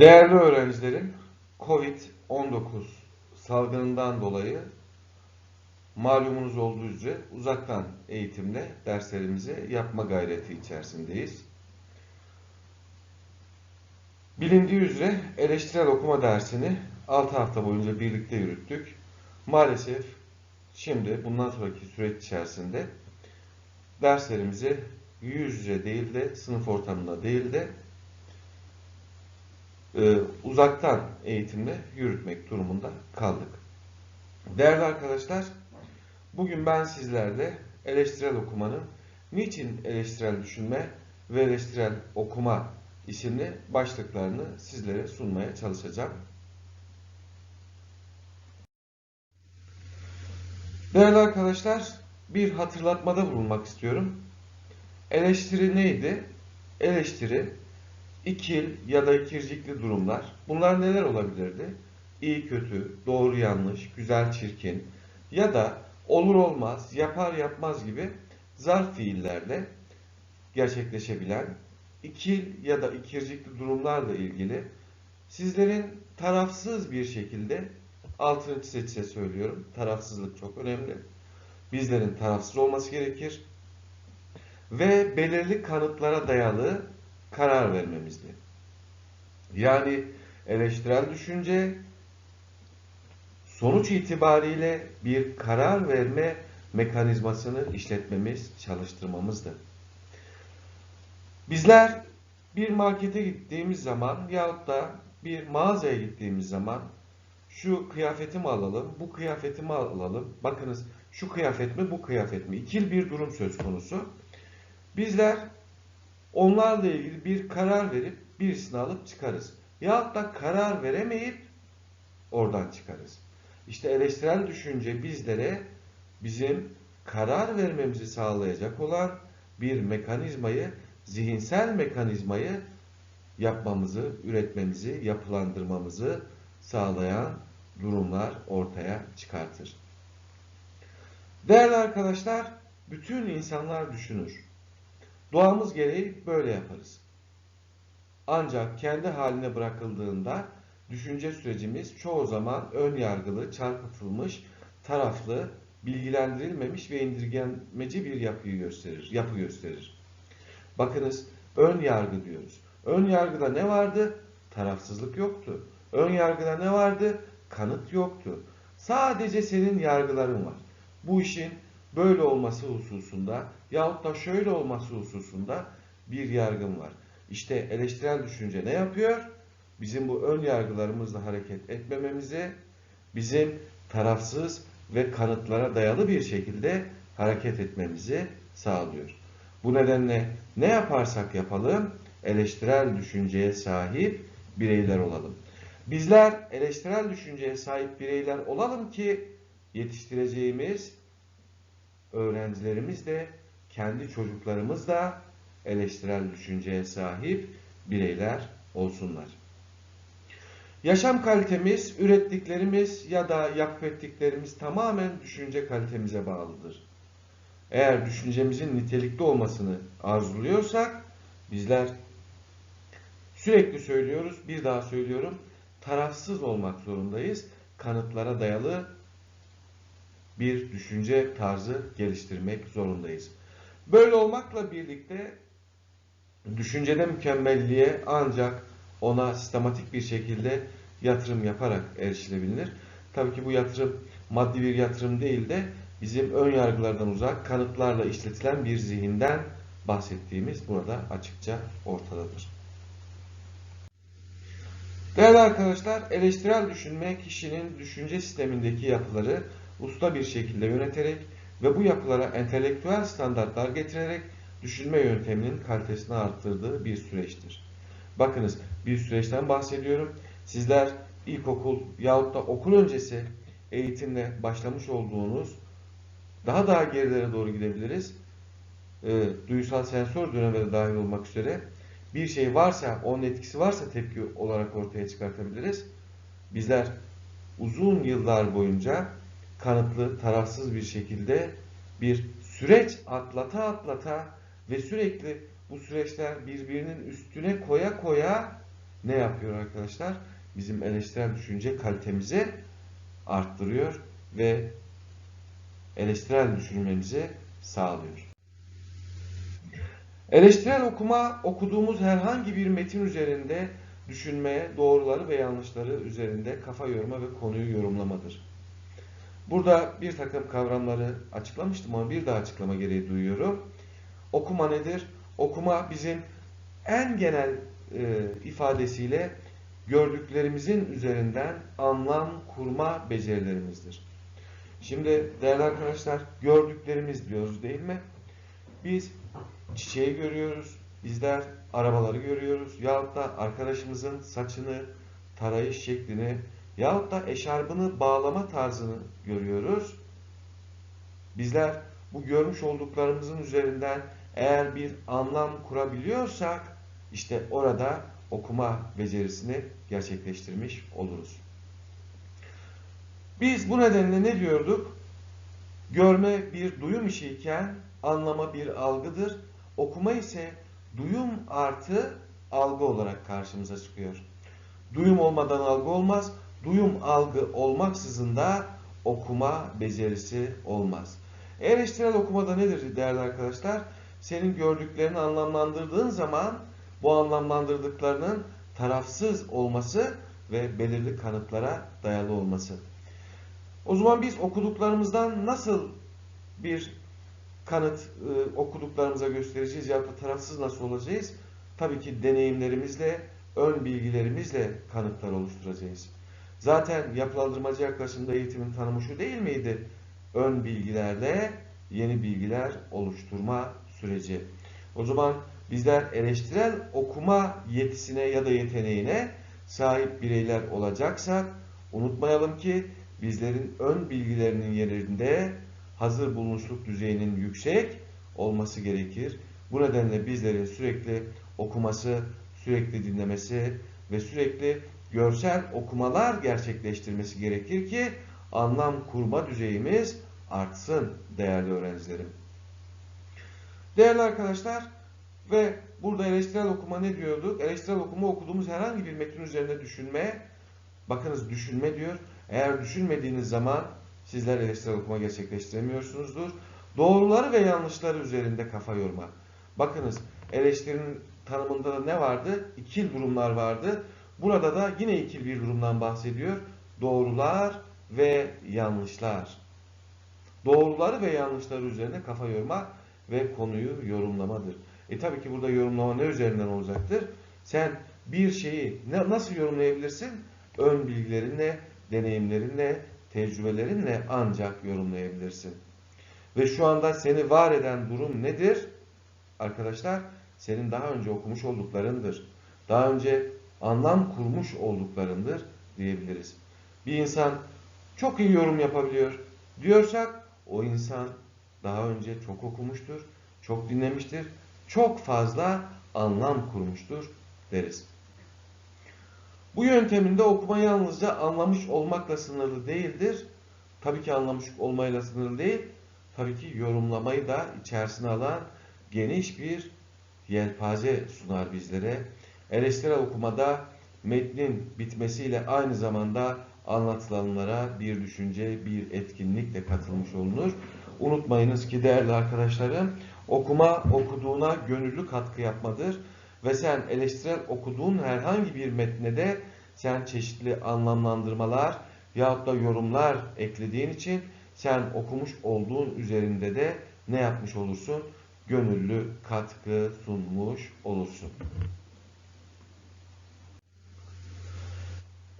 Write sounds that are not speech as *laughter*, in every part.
Değerli öğrencilerim, Covid-19 salgınından dolayı malumunuz olduğu üzere uzaktan eğitimle derslerimizi yapma gayreti içerisindeyiz. Bilindiği üzere eleştirel okuma dersini 6 hafta boyunca birlikte yürüttük. Maalesef şimdi bundan sonraki süreç içerisinde derslerimizi yüz yüze değil de sınıf ortamında değil de e, uzaktan eğitimle yürütmek durumunda kaldık. Değerli arkadaşlar, bugün ben sizlerle eleştirel okumanın niçin eleştirel düşünme ve eleştirel okuma isimli başlıklarını sizlere sunmaya çalışacağım. Değerli arkadaşlar, bir hatırlatmada bulunmak istiyorum. Eleştiri neydi? Eleştiri ikil ya da ikircikli durumlar. Bunlar neler olabilirdi? İyi kötü, doğru yanlış, güzel çirkin ya da olur olmaz, yapar yapmaz gibi zarf fiillerle gerçekleşebilen ikil ya da ikircikli durumlarla ilgili sizlerin tarafsız bir şekilde altını çize çize söylüyorum. Tarafsızlık çok önemli. Bizlerin tarafsız olması gerekir ve belirli kanıtlara dayalı karar vermemizdi. Yani eleştirel düşünce sonuç itibariyle bir karar verme mekanizmasını işletmemiz, çalıştırmamızdı. Bizler bir markete gittiğimiz zaman yahut da bir mağazaya gittiğimiz zaman şu kıyafetimi alalım, bu kıyafetimi alalım. Bakınız şu kıyafet mi, bu kıyafet mi? İkil bir durum söz konusu. Bizler onlarla ilgili bir karar verip birisini alıp çıkarız. Yahut da karar veremeyip oradan çıkarız. İşte eleştirel düşünce bizlere bizim karar vermemizi sağlayacak olan bir mekanizmayı, zihinsel mekanizmayı yapmamızı, üretmemizi, yapılandırmamızı sağlayan durumlar ortaya çıkartır. Değerli arkadaşlar, bütün insanlar düşünür. Doğamız gereği böyle yaparız. Ancak kendi haline bırakıldığında düşünce sürecimiz çoğu zaman ön yargılı, çarpıtılmış, taraflı, bilgilendirilmemiş ve indirgemeci bir yapıyı gösterir, yapı gösterir. Bakınız ön yargı diyoruz. Ön yargıda ne vardı? Tarafsızlık yoktu. Ön yargıda ne vardı? Kanıt yoktu. Sadece senin yargıların var. Bu işin böyle olması hususunda yahut da şöyle olması hususunda bir yargın var. İşte eleştirel düşünce ne yapıyor? Bizim bu ön yargılarımızla hareket etmememizi, bizim tarafsız ve kanıtlara dayalı bir şekilde hareket etmemizi sağlıyor. Bu nedenle ne yaparsak yapalım eleştirel düşünceye sahip bireyler olalım. Bizler eleştirel düşünceye sahip bireyler olalım ki yetiştireceğimiz öğrencilerimiz de kendi çocuklarımız da eleştirel düşünceye sahip bireyler olsunlar. Yaşam kalitemiz, ürettiklerimiz ya da yapıp ettiklerimiz tamamen düşünce kalitemize bağlıdır. Eğer düşüncemizin nitelikli olmasını arzuluyorsak bizler sürekli söylüyoruz, bir daha söylüyorum, tarafsız olmak zorundayız. Kanıtlara dayalı bir düşünce tarzı geliştirmek zorundayız. Böyle olmakla birlikte düşüncede mükemmelliğe ancak ona sistematik bir şekilde yatırım yaparak erişilebilir. Tabii ki bu yatırım maddi bir yatırım değil de bizim ön yargılardan uzak kanıtlarla işletilen bir zihinden bahsettiğimiz burada açıkça ortadadır. Değerli arkadaşlar, eleştirel düşünme kişinin düşünce sistemindeki yapıları usta bir şekilde yöneterek ve bu yapılara entelektüel standartlar getirerek düşünme yönteminin kalitesini arttırdığı bir süreçtir. Bakınız bir süreçten bahsediyorum. Sizler ilkokul yahut da okul öncesi eğitimle başlamış olduğunuz daha daha gerilere doğru gidebiliriz. E, duyusal sensör dönemine dahil olmak üzere bir şey varsa, onun etkisi varsa tepki olarak ortaya çıkartabiliriz. Bizler uzun yıllar boyunca kanıtlı, tarafsız bir şekilde bir süreç atlata atlata ve sürekli bu süreçler birbirinin üstüne koya koya ne yapıyor arkadaşlar? Bizim eleştirel düşünce kalitemizi arttırıyor ve eleştirel düşünmemizi sağlıyor. Eleştirel okuma okuduğumuz herhangi bir metin üzerinde düşünmeye, doğruları ve yanlışları üzerinde kafa yorma ve konuyu yorumlamadır. Burada bir takım kavramları açıklamıştım ama bir daha açıklama gereği duyuyorum. Okuma nedir? Okuma bizim en genel e, ifadesiyle gördüklerimizin üzerinden anlam kurma becerilerimizdir. Şimdi değerli arkadaşlar gördüklerimiz diyoruz değil mi? Biz çiçeği görüyoruz, bizler arabaları görüyoruz yahut da arkadaşımızın saçını, tarayış şeklini yahut da eşarbını bağlama tarzını görüyoruz. Bizler bu görmüş olduklarımızın üzerinden eğer bir anlam kurabiliyorsak işte orada okuma becerisini gerçekleştirmiş oluruz. Biz bu nedenle ne diyorduk? Görme bir duyum işiyken anlama bir algıdır. Okuma ise duyum artı algı olarak karşımıza çıkıyor. Duyum olmadan algı olmaz. Duyum algı olmaksızın da okuma becerisi olmaz. Eleştirel okumada nedir değerli arkadaşlar? Senin gördüklerini anlamlandırdığın zaman bu anlamlandırdıklarının tarafsız olması ve belirli kanıtlara dayalı olması. O zaman biz okuduklarımızdan nasıl bir kanıt e, okuduklarımıza göstereceğiz ya da tarafsız nasıl olacağız? Tabii ki deneyimlerimizle, ön bilgilerimizle kanıtlar oluşturacağız. Zaten yapılandırmacı yaklaşımda eğitimin tanımı şu değil miydi? Ön bilgilerle yeni bilgiler oluşturma süreci. O zaman bizler eleştirel okuma yetisine ya da yeteneğine sahip bireyler olacaksak unutmayalım ki bizlerin ön bilgilerinin yerinde hazır bulunuşluk düzeyinin yüksek olması gerekir. Bu nedenle bizlerin sürekli okuması, sürekli dinlemesi ve sürekli görsel okumalar gerçekleştirmesi gerekir ki anlam kurma düzeyimiz artsın değerli öğrencilerim. Değerli arkadaşlar ve burada eleştirel okuma ne diyorduk? Eleştirel okuma okuduğumuz herhangi bir metin üzerinde düşünme. Bakınız düşünme diyor. Eğer düşünmediğiniz zaman sizler eleştirel okuma gerçekleştiremiyorsunuzdur. Doğruları ve yanlışları üzerinde kafa yorma. Bakınız eleştirinin tanımında da ne vardı? İkil durumlar vardı. Burada da yine ikil bir durumdan bahsediyor. Doğrular ve yanlışlar. Doğruları ve yanlışları üzerine kafa yorma ve konuyu yorumlamadır. E tabii ki burada yorumlama ne üzerinden olacaktır? Sen bir şeyi nasıl yorumlayabilirsin? Ön bilgilerinle, deneyimlerinle, tecrübelerinle ancak yorumlayabilirsin. Ve şu anda seni var eden durum nedir? Arkadaşlar, senin daha önce okumuş olduklarındır. Daha önce anlam kurmuş olduklarındır diyebiliriz. Bir insan çok iyi yorum yapabiliyor diyorsak o insan daha önce çok okumuştur, çok dinlemiştir, çok fazla anlam kurmuştur deriz. Bu yönteminde okuma yalnızca anlamış olmakla sınırlı değildir. Tabii ki anlamış olmayla sınırlı değil. Tabii ki yorumlamayı da içerisine alan geniş bir yelpaze sunar bizlere. Eleştirel okumada metnin bitmesiyle aynı zamanda anlatılanlara bir düşünce, bir etkinlikle katılmış olunur. Unutmayınız ki değerli arkadaşlarım, okuma okuduğuna gönüllü katkı yapmadır. Ve sen eleştirel okuduğun herhangi bir metne de sen çeşitli anlamlandırmalar yahut da yorumlar eklediğin için sen okumuş olduğun üzerinde de ne yapmış olursun? Gönüllü katkı sunmuş olursun.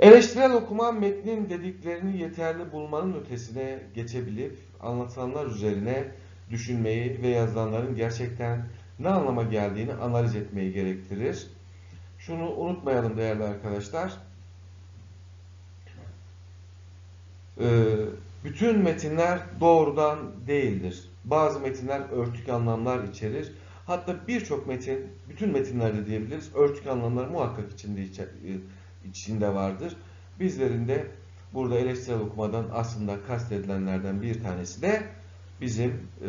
Eleştirel okuma metnin dediklerini yeterli bulmanın ötesine geçebilip anlatılanlar üzerine düşünmeyi ve yazılanların gerçekten ne anlama geldiğini analiz etmeyi gerektirir. Şunu unutmayalım değerli arkadaşlar. Ee, bütün metinler doğrudan değildir. Bazı metinler örtük anlamlar içerir. Hatta birçok metin, bütün metinlerde diyebiliriz, örtük anlamlar muhakkak içinde, içinde vardır. Bizlerin de burada eleştirel okumadan aslında kastedilenlerden bir tanesi de bizim e,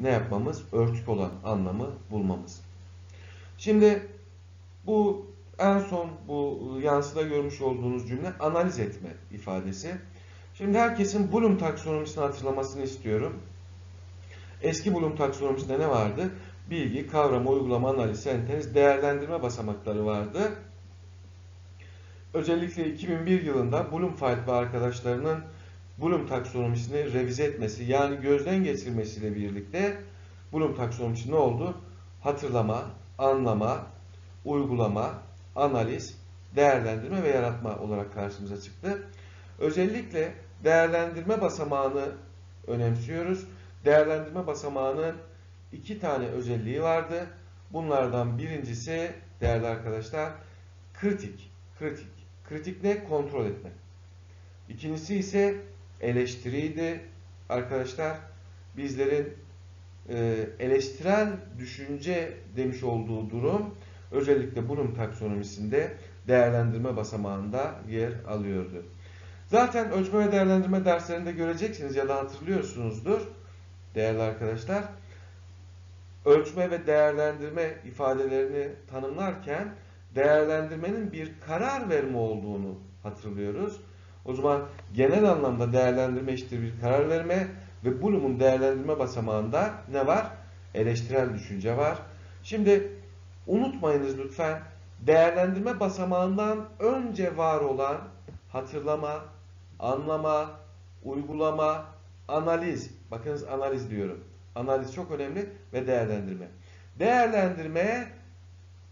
ne yapmamız? Örtük olan anlamı bulmamız. Şimdi bu en son bu yansıda görmüş olduğunuz cümle analiz etme ifadesi. Şimdi herkesin Bloom taksonomisini hatırlamasını istiyorum. Eski Bloom taksonomisinde ne vardı? Bilgi, kavrama, uygulama, analiz, sentez, değerlendirme basamakları vardı. Özellikle 2001 yılında Bloomfield ve arkadaşlarının Bloom taksonomisini revize etmesi yani gözden geçirmesiyle birlikte Bloom taksonomisi ne oldu? Hatırlama, anlama, uygulama, analiz, değerlendirme ve yaratma olarak karşımıza çıktı. Özellikle değerlendirme basamağını önemsiyoruz. Değerlendirme basamağının iki tane özelliği vardı. Bunlardan birincisi değerli arkadaşlar kritik. Kritik. Kritik ne? Kontrol etme. İkincisi ise eleştiriydi. Arkadaşlar bizlerin e, eleştirel düşünce demiş olduğu durum özellikle Bloom taksonomisinde değerlendirme basamağında yer alıyordu. Zaten ölçme ve değerlendirme derslerinde göreceksiniz ya da hatırlıyorsunuzdur değerli arkadaşlar. Ölçme ve değerlendirme ifadelerini tanımlarken değerlendirmenin bir karar verme olduğunu hatırlıyoruz. O zaman genel anlamda değerlendirme eşittir bir karar verme ve Bloom'un değerlendirme basamağında ne var? Eleştirel düşünce var. Şimdi unutmayınız lütfen değerlendirme basamağından önce var olan hatırlama, anlama, uygulama, analiz. Bakınız analiz diyorum. Analiz çok önemli ve değerlendirme. Değerlendirme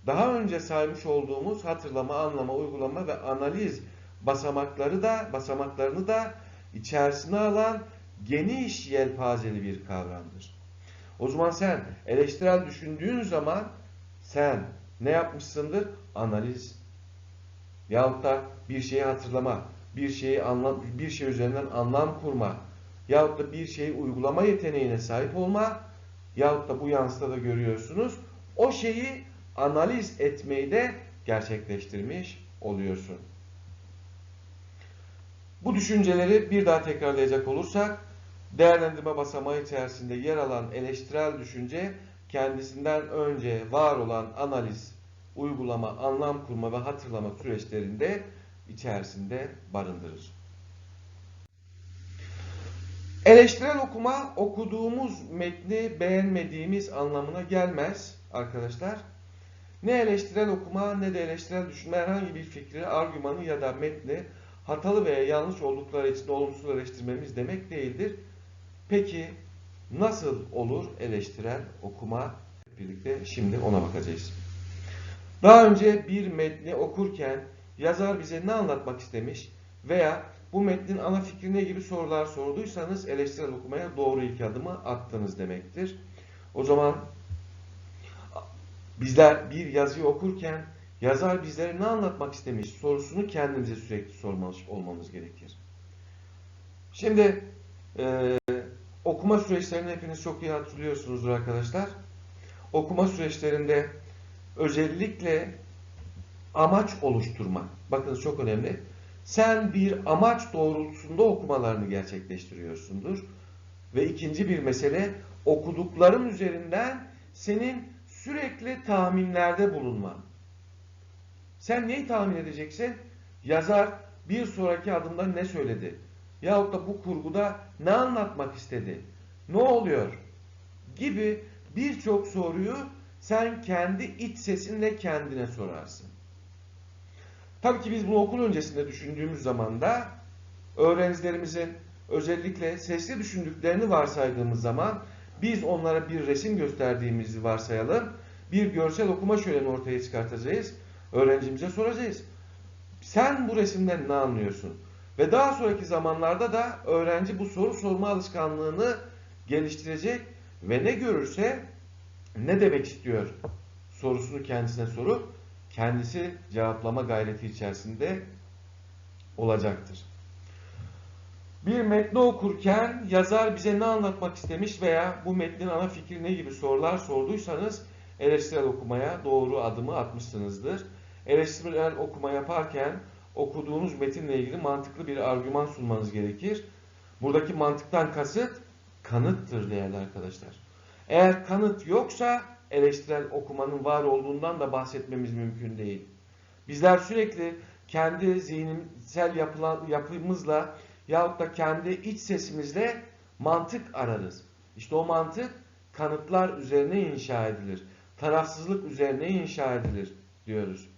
daha önce saymış olduğumuz hatırlama, anlama, uygulama ve analiz basamakları da basamaklarını da içerisine alan geniş yelpazeli bir kavramdır. O zaman sen eleştirel düşündüğün zaman sen ne yapmışsındır? Analiz. Yahut da bir şeyi hatırlama, bir şeyi anlam, bir şey üzerinden anlam kurma, yahut da bir şeyi uygulama yeteneğine sahip olma, yahut da bu yansıda da görüyorsunuz, o şeyi analiz etmeyi de gerçekleştirmiş oluyorsun. Bu düşünceleri bir daha tekrarlayacak olursak, değerlendirme basamağı içerisinde yer alan eleştirel düşünce, kendisinden önce var olan analiz, uygulama, anlam kurma ve hatırlama süreçlerinde içerisinde barındırır. Eleştirel okuma okuduğumuz metni beğenmediğimiz anlamına gelmez arkadaşlar. Ne eleştirel okuma ne de eleştirel düşünme herhangi bir fikri, argümanı ya da metni hatalı veya yanlış oldukları için olumsuz eleştirmemiz demek değildir. Peki nasıl olur eleştirel okuma? Birlikte şimdi ona bakacağız. Daha önce bir metni okurken yazar bize ne anlatmak istemiş veya bu metnin ana fikri ne gibi sorular sorduysanız eleştirel okumaya doğru ilk adımı attınız demektir. O zaman bizler bir yazıyı okurken yazar bizlere ne anlatmak istemiş sorusunu kendimize sürekli sormamız olmamız gerekir. Şimdi e, okuma süreçlerini hepiniz çok iyi hatırlıyorsunuzdur arkadaşlar. Okuma süreçlerinde özellikle amaç oluşturma. Bakın çok önemli. Sen bir amaç doğrultusunda okumalarını gerçekleştiriyorsundur. Ve ikinci bir mesele okudukların üzerinden senin sürekli tahminlerde bulunman. Sen neyi tahmin edeceksin? Yazar bir sonraki adımda ne söyledi? Yahut da bu kurguda ne anlatmak istedi? Ne oluyor? Gibi birçok soruyu sen kendi iç sesinle kendine sorarsın. Tabii ki biz bunu okul öncesinde düşündüğümüz zaman da öğrencilerimizin özellikle sesli düşündüklerini varsaydığımız zaman biz onlara bir resim gösterdiğimizi varsayalım. Bir görsel okuma şöleni ortaya çıkartacağız. Öğrencimize soracağız. Sen bu resimden ne anlıyorsun? Ve daha sonraki zamanlarda da öğrenci bu soru sorma alışkanlığını geliştirecek ve ne görürse ne demek istiyor sorusunu kendisine sorup kendisi cevaplama gayreti içerisinde olacaktır. Bir metni okurken yazar bize ne anlatmak istemiş veya bu metnin ana fikri ne gibi sorular sorduysanız eleştirel okumaya doğru adımı atmışsınızdır. Eleştirel okuma yaparken okuduğunuz metinle ilgili mantıklı bir argüman sunmanız gerekir. Buradaki mantıktan kasıt kanıttır değerli arkadaşlar. Eğer kanıt yoksa eleştirel okumanın var olduğundan da bahsetmemiz mümkün değil. Bizler sürekli kendi zihinsel yapımızla yahut da kendi iç sesimizle mantık ararız. İşte o mantık kanıtlar üzerine inşa edilir. Tarafsızlık üzerine inşa edilir diyoruz.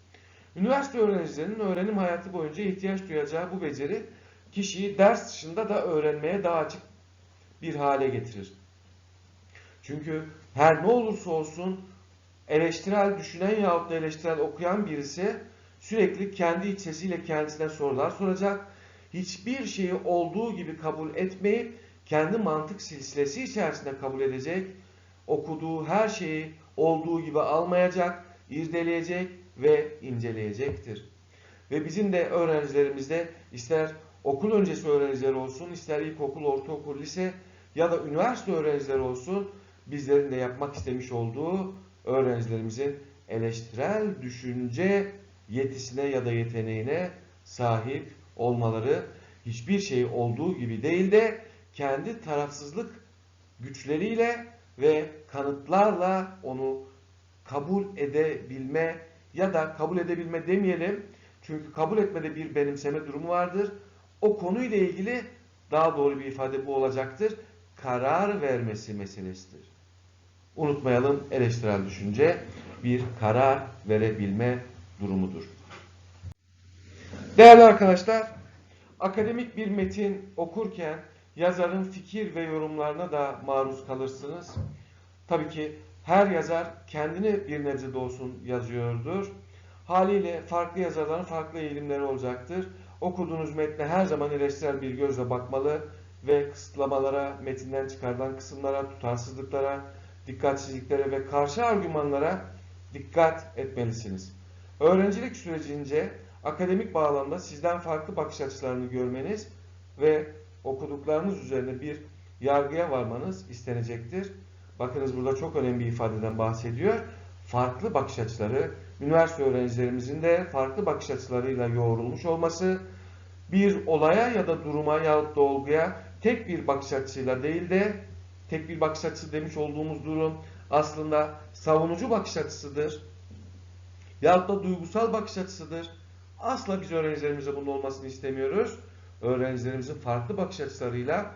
Üniversite öğrencilerinin öğrenim hayatı boyunca ihtiyaç duyacağı bu beceri kişiyi ders dışında da öğrenmeye daha açık bir hale getirir. Çünkü her ne olursa olsun eleştirel düşünen yahut da eleştirel okuyan birisi sürekli kendi iç sesiyle kendisine sorular soracak. Hiçbir şeyi olduğu gibi kabul etmeyip kendi mantık silsilesi içerisinde kabul edecek. Okuduğu her şeyi olduğu gibi almayacak, irdeleyecek ve inceleyecektir. Ve bizim de öğrencilerimizde ister okul öncesi öğrenciler olsun, ister ilkokul, ortaokul, lise ya da üniversite öğrencileri olsun bizlerin de yapmak istemiş olduğu öğrencilerimizin eleştirel düşünce yetisine ya da yeteneğine sahip olmaları hiçbir şey olduğu gibi değil de kendi tarafsızlık güçleriyle ve kanıtlarla onu kabul edebilme ya da kabul edebilme demeyelim. Çünkü kabul etmede bir benimseme durumu vardır. O konuyla ilgili daha doğru bir ifade bu olacaktır. Karar vermesi meselesidir. Unutmayalım eleştirel düşünce bir karar verebilme durumudur. Değerli arkadaşlar, akademik bir metin okurken yazarın fikir ve yorumlarına da maruz kalırsınız. Tabii ki her yazar kendini bir nebze olsun yazıyordur. Haliyle farklı yazarların farklı eğilimleri olacaktır. Okuduğunuz metne her zaman eleştirel bir gözle bakmalı ve kısıtlamalara, metinden çıkarılan kısımlara, tutarsızlıklara, dikkatsizliklere ve karşı argümanlara dikkat etmelisiniz. Öğrencilik sürecince akademik bağlamda sizden farklı bakış açılarını görmeniz ve okuduklarınız üzerine bir yargıya varmanız istenecektir. Bakınız burada çok önemli bir ifadeden bahsediyor. Farklı bakış açıları, üniversite öğrencilerimizin de farklı bakış açılarıyla yoğrulmuş olması, bir olaya ya da duruma yahut da olguya tek bir bakış açısıyla değil de tek bir bakış açısı demiş olduğumuz durum aslında savunucu bakış açısıdır. Yahut da duygusal bakış açısıdır. Asla biz öğrencilerimize bunun olmasını istemiyoruz. Öğrencilerimizin farklı bakış açılarıyla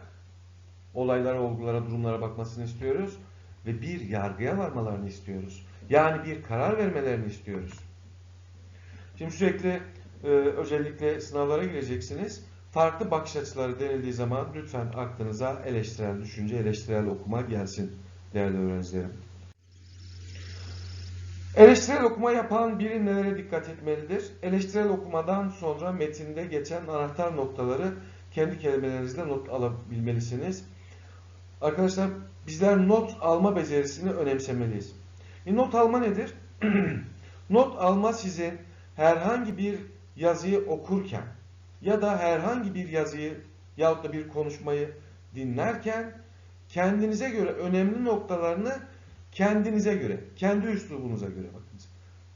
olaylara, olgulara, durumlara bakmasını istiyoruz. Ve bir yargıya varmalarını istiyoruz. Yani bir karar vermelerini istiyoruz. Şimdi sürekli e, özellikle sınavlara gireceksiniz. Farklı bakış açıları denildiği zaman lütfen aklınıza eleştirel düşünce, eleştirel okuma gelsin değerli öğrencilerim. Eleştirel okuma yapan biri nelere dikkat etmelidir? Eleştirel okumadan sonra metinde geçen anahtar noktaları kendi kelimelerinizle not alabilmelisiniz. Arkadaşlar bizler not alma becerisini önemsemeliyiz. E, not alma nedir? *clears throat* not alma sizin herhangi bir yazıyı okurken ya da herhangi bir yazıyı yahut da bir konuşmayı dinlerken kendinize göre önemli noktalarını kendinize göre, kendi üslubunuza göre bakınız.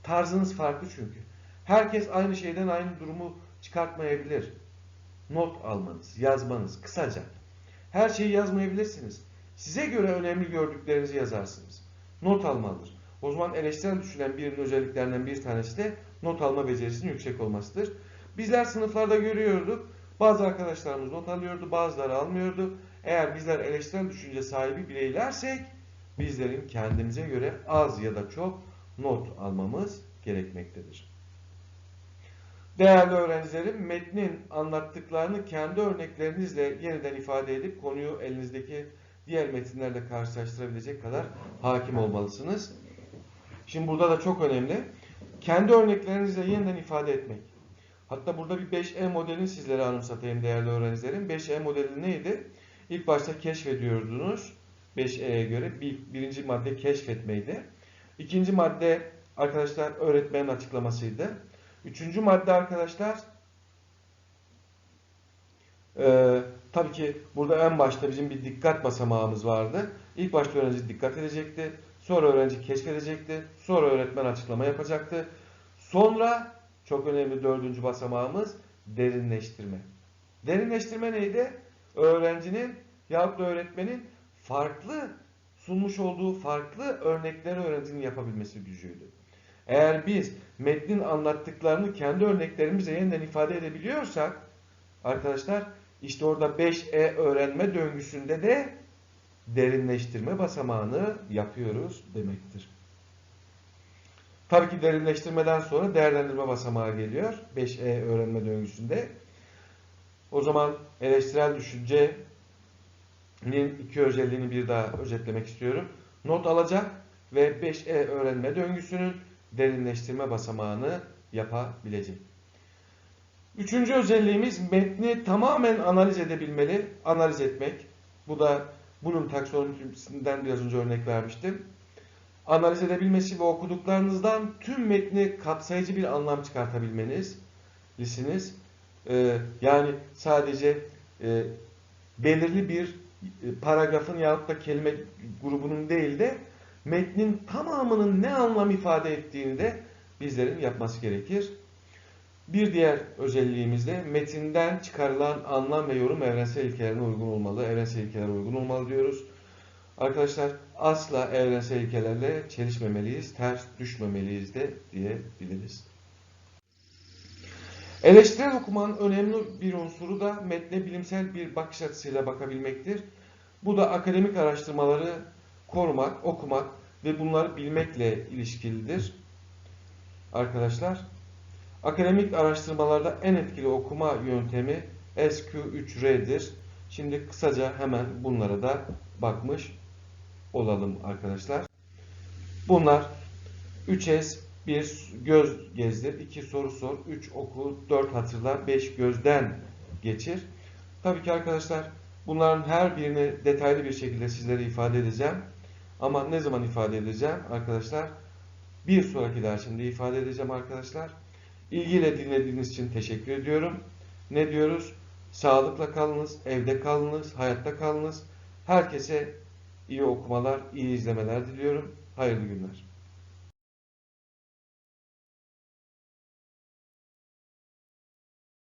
Tarzınız farklı çünkü. Herkes aynı şeyden aynı durumu çıkartmayabilir. Not almanız, yazmanız kısaca. Her şeyi yazmayabilirsiniz. Size göre önemli gördüklerinizi yazarsınız. Not almalıdır. O zaman eleştirel düşünen birinin özelliklerinden bir tanesi de not alma becerisinin yüksek olmasıdır. Bizler sınıflarda görüyorduk. Bazı arkadaşlarımız not alıyordu, bazıları almıyordu. Eğer bizler eleştirel düşünce sahibi bireylersek bizlerin kendimize göre az ya da çok not almamız gerekmektedir. Değerli öğrencilerim, metnin anlattıklarını kendi örneklerinizle yeniden ifade edip konuyu elinizdeki diğer metinlerle karşılaştırabilecek kadar hakim olmalısınız. Şimdi burada da çok önemli. Kendi örneklerinizle yeniden ifade etmek. Hatta burada bir 5E modelini sizlere anımsatayım değerli öğrencilerim. 5E modeli neydi? İlk başta keşfediyordunuz. 5E'ye göre bir, birinci madde keşfetmeydi. İkinci madde arkadaşlar öğretmenin açıklamasıydı. Üçüncü madde arkadaşlar e, tabii ki burada en başta bizim bir dikkat basamağımız vardı. İlk başta öğrenci dikkat edecekti. Sonra öğrenci keşfedecekti. Sonra öğretmen açıklama yapacaktı. Sonra çok önemli dördüncü basamağımız derinleştirme. Derinleştirme neydi? Öğrencinin yahut da öğretmenin farklı sunmuş olduğu farklı örnekleri öğrencinin yapabilmesi gücüydü. Eğer biz metnin anlattıklarını kendi örneklerimizle yeniden ifade edebiliyorsak arkadaşlar işte orada 5E öğrenme döngüsünde de derinleştirme basamağını yapıyoruz demektir. Tabii ki derinleştirmeden sonra değerlendirme basamağı geliyor 5E öğrenme döngüsünde. O zaman eleştirel düşüncenin iki özelliğini bir daha özetlemek istiyorum. Not alacak ve 5E öğrenme döngüsünün derinleştirme basamağını yapabilecek. Üçüncü özelliğimiz metni tamamen analiz edebilmeli, analiz etmek. Bu da bunun taksonomisinden biraz önce örnek vermiştim. Analiz edebilmesi ve okuduklarınızdan tüm metni kapsayıcı bir anlam çıkartabilmeniz, lisiniz. Ee, yani sadece e, belirli bir paragrafın yahut da kelime grubunun değil de metnin tamamının ne anlam ifade ettiğini de bizlerin yapması gerekir. Bir diğer özelliğimiz de metinden çıkarılan anlam ve yorum evrensel ilkelerine uygun olmalı. Evrensel ilkelere uygun olmalı diyoruz. Arkadaşlar asla evrensel ilkelerle çelişmemeliyiz, ters düşmemeliyiz de diyebiliriz. Eleştirel okumanın önemli bir unsuru da metne bilimsel bir bakış açısıyla bakabilmektir. Bu da akademik araştırmaları korumak, okumak ve bunları bilmekle ilişkilidir. Arkadaşlar, akademik araştırmalarda en etkili okuma yöntemi SQ3R'dir. Şimdi kısaca hemen bunlara da bakmış olalım arkadaşlar. Bunlar 3S, 1 göz gezdir, 2 soru sor, 3 oku, 4 hatırla, 5 gözden geçir. Tabii ki arkadaşlar bunların her birini detaylı bir şekilde sizlere ifade edeceğim. Ama ne zaman ifade edeceğim arkadaşlar? Bir sonraki dersimde ifade edeceğim arkadaşlar. İlgiyle dinlediğiniz için teşekkür ediyorum. Ne diyoruz? Sağlıkla kalınız, evde kalınız, hayatta kalınız. Herkese iyi okumalar, iyi izlemeler diliyorum. Hayırlı günler.